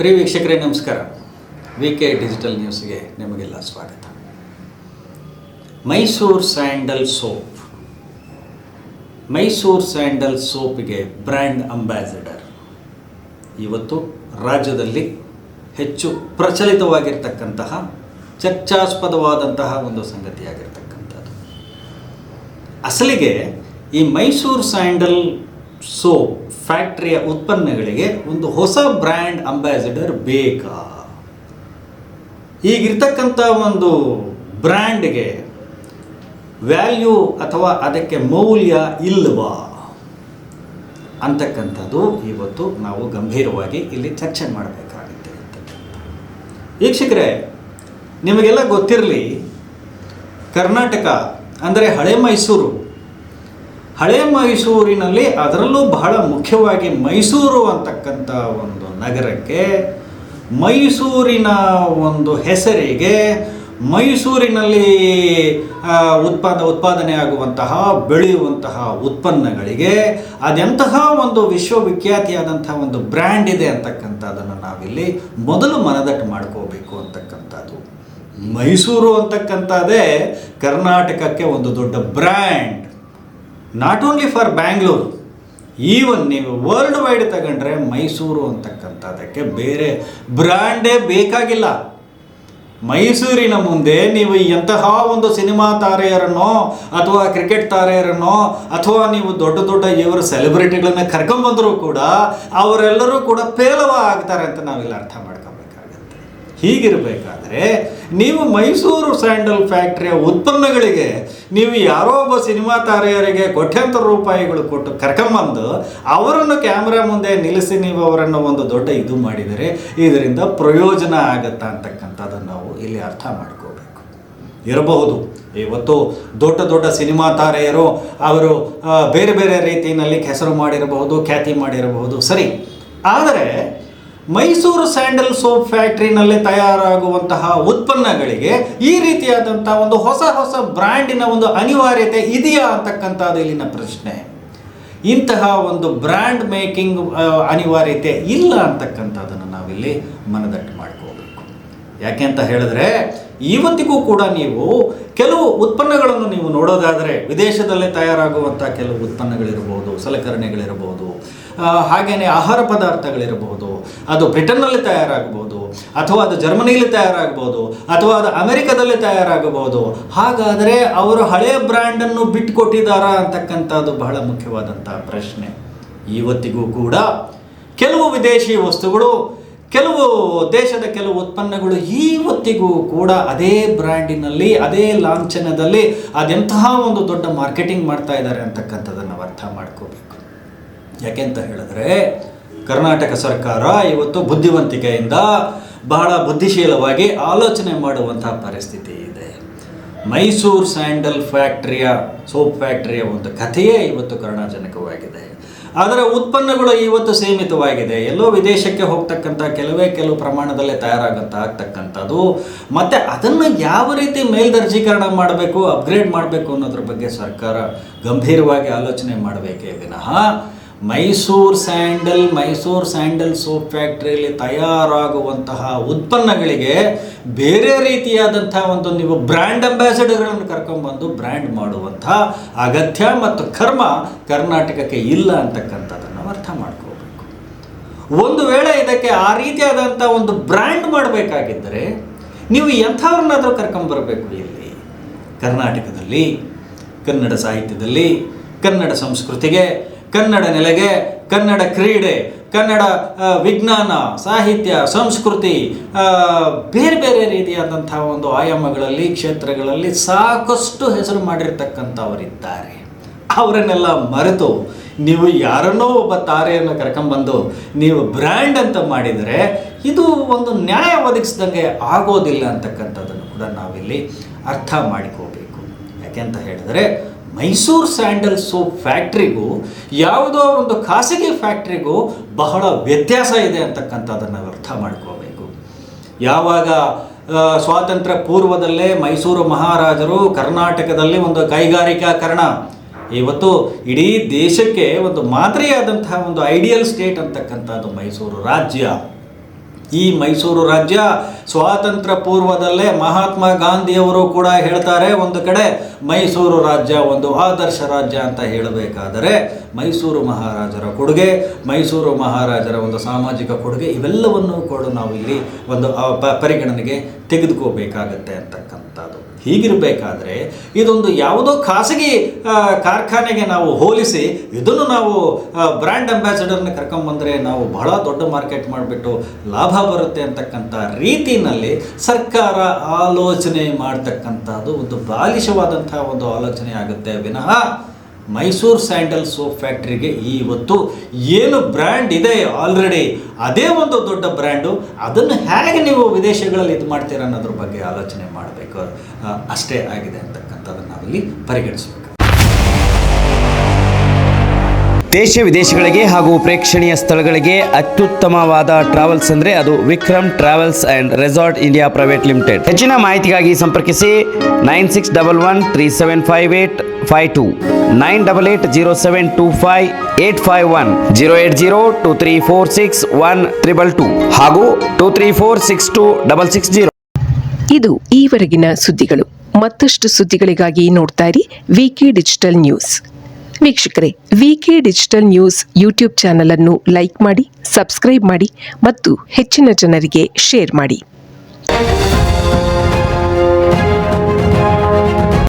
ಪ್ರಿಯ ವೀಕ್ಷಕರೇ, ನಮಸ್ಕಾರ. V K digital ನ್ಯೂಸ್ಗೆ ನಿಮಗೆಲ್ಲ ಸ್ವಾಗತ. Mysore sandal soap. Mysore sandal ಸೋಪ್ಗೆ brand ambassador. ಇವತ್ತು ರಾಜ್ಯದಲ್ಲಿ ಹೆಚ್ಚು ಪ್ರಚಲಿತವಾಗಿರ್ತಕ್ಕಂತಹ, ಚರ್ಚಾಸ್ಪದವಾದಂತಹ ಒಂದು ಸಂಗತಿಯಾಗಿರ್ತಕ್ಕಂಥದ್ದು. ಅಸಲಿಗೆ ಈ ಮೈಸೂರು ಸ್ಯಾಂಡಲ್ ಸೋಪ್ ಫ್ಯಾಕ್ಟ್ರಿಯ ಉತ್ಪನ್ನಗಳಿಗೆ ಒಂದು ಹೊಸ ಬ್ರ್ಯಾಂಡ್ ಅಂಬಾಸಿಡರ್ ಬೇಕಾ? ಈಗಿರ್ತಕ್ಕಂಥ ಒಂದು ಬ್ರ್ಯಾಂಡ್ಗೆ ವ್ಯಾಲ್ಯೂ ಅಥವಾ ಅದಕ್ಕೆ ಮೌಲ್ಯ ಇಲ್ವಾ? ಅಂತಕ್ಕಂಥದ್ದು ಇವತ್ತು ನಾವು ಗಂಭೀರವಾಗಿ ಇಲ್ಲಿ ಚರ್ಚೆ ಮಾಡಬೇಕಾಗುತ್ತೆ ವೀಕ್ಷಕರೇ, ನಿಮಗೆಲ್ಲ ಗೊತ್ತಿರಲಿ, ಕರ್ನಾಟಕ ಅಂದರೆ ಹಳೆ ಮೈಸೂರು ಹಳೆ ಮೈಸೂರಿನಲ್ಲಿ ಅದರಲ್ಲೂ ಬಹಳ ಮುಖ್ಯವಾಗಿ ಮೈಸೂರು ಅಂತಕ್ಕಂಥ ಒಂದು ನಗರಕ್ಕೆ ಮೈಸೂರಿನ ಒಂದು ಹೆಸರಿಗೆ ಮೈಸೂರಿನಲ್ಲಿ ಉತ್ಪಾದ, ಉತ್ಪಾದನೆ ಆಗುವಂತಹ, ಬೆಳೆಯುವಂತಹ ಉತ್ಪನ್ನಗಳಿಗೆ ಅದೆಂತಹ ಒಂದು ವಿಶ್ವವಿಖ್ಯಾತಿಯಾದಂತಹ ಒಂದು ಬ್ರ್ಯಾಂಡ್ ಇದೆ ಅಂತಕ್ಕಂಥದ್ದನ್ನು ನಾವಿಲ್ಲಿ ಮೊದಲು ಮನದಟ್ಟು ಮಾಡ್ಕೋಬೇಕು ಅಂತಕ್ಕಂಥದ್ದು. ಮೈಸೂರು ಅಂತಕ್ಕಂಥದ್ದೇ ಕರ್ನಾಟಕಕ್ಕೆ ಒಂದು ದೊಡ್ಡ brand. Not only for Bangalore even ನೀವು ವರ್ಲ್ಡ್ ವೈಡ್ ತಗೊಂಡ್ರೆ ಮೈಸೂರು ಅಂತಕ್ಕಂಥದ್ದಕ್ಕೆ ಬೇರೆ ಬ್ರ್ಯಾಂಡೇ ಬೇಕಾಗಿಲ್ಲ. ಮೈಸೂರಿನ ಮುಂದೆ ನೀವು ಎಂತಹ ಒಂದು ಸಿನಿಮಾ ತಾರೆಯರನ್ನೋ ಅಥವಾ ಕ್ರಿಕೆಟ್ ತಾರೆಯರನ್ನೋ ಅಥವಾ ನೀವು ದೊಡ್ಡ ದೊಡ್ಡ ಇವರ ಸೆಲೆಬ್ರಿಟಿಗಳನ್ನ ಕರ್ಕೊಂಬಂದರೂ ಕೂಡ ಅವರೆಲ್ಲರೂ ಕೂಡ ಪೇಲವ ಆಗ್ತಾರೆ ಅಂತ ನಾವಿಲ್ಲಿ ಅರ್ಥ ಮಾಡ್ಕೋಬೇಕಾಗತ್ತೆ ಹೀಗಿರಬೇಕಾದ್ರೆ ನೀವು ಮೈಸೂರು ಸ್ಯಾಂಡಲ್ ಫ್ಯಾಕ್ಟ್ರಿಯ ಉತ್ಪನ್ನಗಳಿಗೆ ನೀವು ಯಾರೋ ಒಬ್ಬ ಸಿನಿಮಾ ತಾರೆಯರಿಗೆ ಕೋಟ್ಯಾಂತರ ರೂಪಾಯಿಗಳು ಕೊಟ್ಟು ಕರ್ಕೊಂಬಂದು ಅವರನ್ನು ಕ್ಯಾಮ್ರಾ ಮುಂದೆ ನಿಲ್ಲಿಸಿ ನೀವು ಅವರನ್ನು ಒಂದು ದೊಡ್ಡ ಇದು ಮಾಡಿದರೆ ಇದರಿಂದ ಪ್ರಯೋಜನ ಆಗತ್ತಾ ಅಂತಕ್ಕಂಥದ್ದನ್ನು ನಾವು ಇಲ್ಲಿ ಅರ್ಥ ಮಾಡ್ಕೋಬೇಕು. ಇರಬಹುದು. ಇವತ್ತು ದೊಡ್ಡ ದೊಡ್ಡ ಸಿನಿಮಾ ತಾರೆಯರು ಅವರು ಬೇರೆ ಬೇರೆ ರೀತಿಯಲ್ಲಿ ಹೆಸರು ಮಾಡಿರಬಹುದು, ಖ್ಯಾತಿ ಮಾಡಿರಬಹುದು. ಸರಿ. ಆದರೆ ಮೈಸೂರು ಸ್ಯಾಂಡಲ್ ಸೋಪ್ ಫ್ಯಾಕ್ಟ್ರಿನಲ್ಲಿ ತಯಾರಾಗುವಂತಹ ಉತ್ಪನ್ನಗಳಿಗೆ ಈ ರೀತಿಯಾದಂಥ ಒಂದು ಹೊಸ ಹೊಸ ಬ್ರ್ಯಾಂಡಿನ ಒಂದು ಅನಿವಾರ್ಯತೆ ಇದೆಯಾ ಅಂತಕ್ಕಂಥದ್ದು ಇಲ್ಲಿನ ಪ್ರಶ್ನೆ. ಇಂತಹ ಒಂದು ಬ್ರ್ಯಾಂಡ್ ಮೇಕಿಂಗ್ ಅನಿವಾರ್ಯತೆ ಇಲ್ಲ ಅಂತಕ್ಕಂಥದ್ದನ್ನು ನಾವಿಲ್ಲಿ ಮನದಟ್ಟು ಮಾಡ್ಕೋಬೇಕು. ಯಾಕೆ ಅಂತ ಹೇಳಿದ್ರೆ ಇವತ್ತಿಗೂ ಕೂಡ ನೀವು ಕೆಲವು ಉತ್ಪನ್ನಗಳನ್ನು ನೀವು ನೋಡೋದಾದರೆ ವಿದೇಶದಲ್ಲೇ ತಯಾರಾಗುವಂಥ ಕೆಲವು ಉತ್ಪನ್ನಗಳಿರ್ಬೋದು ಸಲಕರಣೆಗಳಿರ್ಬೋದು ಹಾಗೆಯೇ ಆಹಾರ ಪದಾರ್ಥಗಳಿರ್ಬೋದು ಅದು ಬ್ರಿಟನ್ನಲ್ಲಿ ತಯಾರಾಗ್ಬೋದು ಅಥವಾ ಅದು ಜರ್ಮನಿಯಲ್ಲಿ ತಯಾರಾಗ್ಬೋದು ಅಥವಾ ಅದು ಅಮೆರಿಕದಲ್ಲಿ ತಯಾರಾಗಬಹುದು. ಹಾಗಾದರೆ ಅವರು ಹಳೆಯ ಬ್ರ್ಯಾಂಡನ್ನು ಬಿಟ್ಟುಕೊಟ್ಟಿದ್ದಾರಾ ಅಂತಕ್ಕಂಥದ್ದು ಬಹಳ ಮುಖ್ಯವಾದಂಥ ಪ್ರಶ್ನೆ. ಇವತ್ತಿಗೂ ಕೂಡ ಕೆಲವು ವಿದೇಶಿ ವಸ್ತುಗಳು ಕೆಲವು ದೇಶದ ಕೆಲವು ಉತ್ಪನ್ನಗಳು ಇವತ್ತಿಗೂ ಕೂಡ ಅದೇ ಬ್ರ್ಯಾಂಡಿನಲ್ಲಿ, ಅದೇ ಲಾಂಛನದಲ್ಲಿ ಅದೆಂತಹ ಒಂದು ದೊಡ್ಡ ಮಾರ್ಕೆಟಿಂಗ್ ಮಾಡ್ತಾ ಇದ್ದಾರೆ ಅಂತಕ್ಕಂಥದ್ದನ್ನು ಅರ್ಥ ಮಾಡ್ಕೋಬೇಕು. ಯಾಕೆಂತ ಹೇಳಿದ್ರೆ, ಕರ್ನಾಟಕ ಸರ್ಕಾರ ಇವತ್ತು ಬುದ್ಧಿವಂತಿಕೆಯಿಂದ ಬಹಳ ಬುದ್ಧಿಶೀಲವಾಗಿ ಆಲೋಚನೆ ಮಾಡುವಂತಹ ಪರಿಸ್ಥಿತಿ ಇದೆ. ಮೈಸೂರು ಸ್ಯಾಂಡಲ್ ಫ್ಯಾಕ್ಟ್ರಿಯ, ಸೋಪ್ ಫ್ಯಾಕ್ಟ್ರಿಯ ಒಂದು ಕಥೆಯೇ ಇವತ್ತು ಕರುಣಾಜನಕವಾಗಿದೆ. ಅದರ ಉತ್ಪನ್ನಗಳು ಇವತ್ತು ಸೀಮಿತವಾಗಿದೆ. ಎಲ್ಲೋ ವಿದೇಶಕ್ಕೆ ಹೋಗ್ತಕ್ಕಂಥ ಕೆಲವೇ ಕೆಲವು ಪ್ರಮಾಣದಲ್ಲಿ ತಯಾರಾಗಂತ ಆಗ್ತಕ್ಕಂಥದ್ದು. ಮತ್ತು ಅದನ್ನು ಯಾವ ರೀತಿ ಮೇಲ್ದರ್ಜೀಕರಣ ಮಾಡಬೇಕು, ಅಪ್ಗ್ರೇಡ್ ಮಾಡಬೇಕು ಅನ್ನೋದ್ರ ಬಗ್ಗೆ ಸರ್ಕಾರ ಗಂಭೀರವಾಗಿ ಆಲೋಚನೆ ಮಾಡಬೇಕೇ ವಿನಃ Mysore sandal Mysore sandal soap ಫ್ಯಾಕ್ಟ್ರಿಯಲ್ಲಿ ತಯಾರಾಗುವಂತಹ ಉತ್ಪನ್ನಗಳಿಗೆ ಬೇರೆ ರೀತಿಯಾದಂಥ ಒಂದು ನೀವು ಬ್ರ್ಯಾಂಡ್ ಅಂಬಾಸಿಡರ್ಗಳನ್ನು ಕರ್ಕೊಂಡ್ಬಂದು ಬ್ರ್ಯಾಂಡ್ ಮಾಡುವಂಥ ಅಗತ್ಯ ಮತ್ತು ಕರ್ಮ ಕರ್ನಾಟಕಕ್ಕೆ ಇಲ್ಲ ಅಂತಕ್ಕಂಥದ್ದನ್ನು ಅರ್ಥ ಮಾಡ್ಕೋಬೇಕು. ಒಂದು ವೇಳೆ ಇದಕ್ಕೆ ಆ ರೀತಿಯಾದಂಥ ಒಂದು ಬ್ರ್ಯಾಂಡ್ ಮಾಡಬೇಕಾಗಿದ್ದರೆ ನೀವು ಎಂಥವ್ರನ್ನಾದರೂ ಕರ್ಕೊಂಬರಬೇಕು ಇಲ್ಲಿ. ಕರ್ನಾಟಕದಲ್ಲಿ, ಕನ್ನಡ ಸಾಹಿತ್ಯದಲ್ಲಿ, ಕನ್ನಡ ಸಂಸ್ಕೃತಿಗೆ ಕನ್ನಡ ನೆಲೆಗೆ, ಕನ್ನಡ ಕ್ರೀಡೆ, ಕನ್ನಡ ವಿಜ್ಞಾನ, ಸಾಹಿತ್ಯ, ಸಂಸ್ಕೃತಿ ಬೇರೆ ಬೇರೆ ರೀತಿಯಾದಂಥ ಒಂದು ಆಯಾಮಗಳಲ್ಲಿ, ಕ್ಷೇತ್ರಗಳಲ್ಲಿ ಸಾಕಷ್ಟು ಹೆಸರು ಮಾಡಿರ್ತಕ್ಕಂಥವರಿದ್ದಾರೆ. ಅವರನ್ನೆಲ್ಲ ಮರೆತು ನೀವು ಯಾರನ್ನೋ ಒಬ್ಬ ತಾರೆಯನ್ನು ಕರ್ಕೊಂಬಂದು ನೀವು ಬ್ರ್ಯಾಂಡ್ ಅಂತ ಮಾಡಿದರೆ ಇದು ಒಂದು ನ್ಯಾಯ ಒದಗಿಸಿದಂಗೆ ಆಗೋದಿಲ್ಲ ಅಂತಕ್ಕಂಥದ್ದನ್ನು ಕೂಡ ನಾವಿಲ್ಲಿ ಅರ್ಥ ಮಾಡಿಕೋಬೇಕು. ಯಾಕೆಂತ ಹೇಳಿದರೆ ಮೈಸೂರು ಸ್ಯಾಂಡಲ್ ಸೋಪ್ ಫ್ಯಾಕ್ಟ್ರಿಗೂ, ಯಾವುದೋ ಒಂದು ಖಾಸಗಿ ಫ್ಯಾಕ್ಟ್ರಿಗೂ ಬಹಳ ವ್ಯತ್ಯಾಸ ಇದೆ ಅಂತಕ್ಕಂಥದ್ದನ್ನು ಅರ್ಥ ಮಾಡ್ಕೋಬೇಕು. ಯಾವಾಗ ಸ್ವಾತಂತ್ರ್ಯ ಪೂರ್ವದಲ್ಲೇ ಮೈಸೂರು ಮಹಾರಾಜರು ಕರ್ನಾಟಕದಲ್ಲಿ ಒಂದು ಕೈಗಾರಿಕಾಕರಣ, ಇವತ್ತು ಇಡೀ ದೇಶಕ್ಕೆ ಒಂದು ಮಾದರಿಯಾದಂತಹ ಒಂದು ಐಡಿಯಲ್ ಸ್ಟೇಟ್ ಅಂತಕ್ಕಂಥದ್ದು ಮೈಸೂರು ರಾಜ್ಯ. ಈ ಮೈಸೂರು ರಾಜ್ಯ ಸ್ವಾತಂತ್ರ್ಯ ಪೂರ್ವದಲ್ಲೇ ಮಹಾತ್ಮ ಗಾಂಧಿಯವರು ಕೂಡ ಹೇಳ್ತಾರೆ ಒಂದು ಕಡೆ ಮೈಸೂರು ರಾಜ್ಯ ಒಂದು ಆದರ್ಶ ರಾಜ್ಯ ಅಂತ ಹೇಳಬೇಕಾದರೆ ಮೈಸೂರು ಮಹಾರಾಜರ ಕೊಡುಗೆ, ಮೈಸೂರು ಮಹಾರಾಜರ ಒಂದು ಸಾಮಾಜಿಕ ಕೊಡುಗೆ ಇವೆಲ್ಲವನ್ನೂ ಕೂಡ ನಾವು ಇಲ್ಲಿ ಒಂದು ಪರಿಗಣನೆಗೆ ತೆಗೆದುಕೋಬೇಕಾಗತ್ತೆ ಅಂತಕ್ಕಂಥದ್ದು. ಹೀಗಿರಬೇಕಾದ್ರೆ ಇದೊಂದು ಯಾವುದೋ ಖಾಸಗಿ ಕಾರ್ಖಾನೆಗೆ ನಾವು ಹೋಲಿಸಿ ಇದನ್ನು ನಾವು ಬ್ರ್ಯಾಂಡ್ ಅಂಬಾಸಿಡರ್ನ ಕರ್ಕೊಂಬಂದರೆ ನಾವು ಬಹಳ ದೊಡ್ಡ ಮಾರ್ಕೆಟ್ ಮಾಡಿಬಿಟ್ಟು ಲಾಭ ಬರುತ್ತೆ ಅಂತಕ್ಕಂಥ ರೀತಿಯಲ್ಲಿ ಸರ್ಕಾರ ಆಲೋಚನೆ ಮಾಡ್ತಕ್ಕಂಥದ್ದು ಒಂದು ಬಾಲಿಶವಾದಂಥ ಒಂದು ಆಲೋಚನೆ ಆಗುತ್ತೆ. ವಿನಃ ಮೈಸೂರು ಸ್ಯಾಂಡಲ್ ಸೋಪ್ ಫ್ಯಾಕ್ಟ್ರಿಗೆ ಇವತ್ತು ಏನು ಬ್ರ್ಯಾಂಡ್ ಇದೆ ಆಲ್ರೆಡಿ? ಅದೇ ಒಂದು ದೊಡ್ಡ ಬ್ರ್ಯಾಂಡು. ಅದನ್ನು ಹೇಗೆ ನೀವು ವಿದೇಶಗಳಲ್ಲಿ ಇದು ಮಾಡ್ತೀರ ಅನ್ನೋದ್ರ ಬಗ್ಗೆ ಆಲೋಚನೆ ಮಾಡಬೇಕು. ಅಷ್ಟೇ ಆಗಿದೆ ಅಂತಕ್ಕಂಥದ್ದನ್ನು ನಾವಿಲ್ಲಿ ಪರಿಗಣಿಸಬೇಕು. ದೇಶ ವಿದೇಶಗಳಿಗೆ ಹಾಗೂ ಪ್ರೇಕ್ಷಣೀಯ ಸ್ಥಳಗಳಿಗೆ ಅತ್ಯುತ್ತಮವಾದ ಟ್ರಾವೆಲ್ಸ್ ಅಂದರೆ ಅದು Vikram travels and resort India private limited. ಹೆಚ್ಚಿನ ಮಾಹಿತಿಗಾಗಿ ಸಂಪರ್ಕಿಸಿ nine six double one three seven five eight five two. Nine double eight zero seven two five eight five one zero eight zero two three four six one triple two ಹಾಗೂ two three four six two double six zero. ಇದು ಈವರೆಗಿನ ಸುದ್ದಿಗಳು. ಮತ್ತಷ್ಟು ಸುದ್ದಿಗಳಿಗಾಗಿ ನೋಡ್ತಾ ಇರಿ VK digital news ವೀಕ್ಷಕರೇ VK digital news YouTube channel ಅನ್ನು ಲೈಕ್ ಮಾಡಿ ಸಬ್ಸ್ಕ್ರೈಬ್ ಮಾಡಿ ಮತ್ತು ಹೆಚ್ಚಿನ ಜನರಿಗೆ ಶೇರ್ ಮಾಡಿ.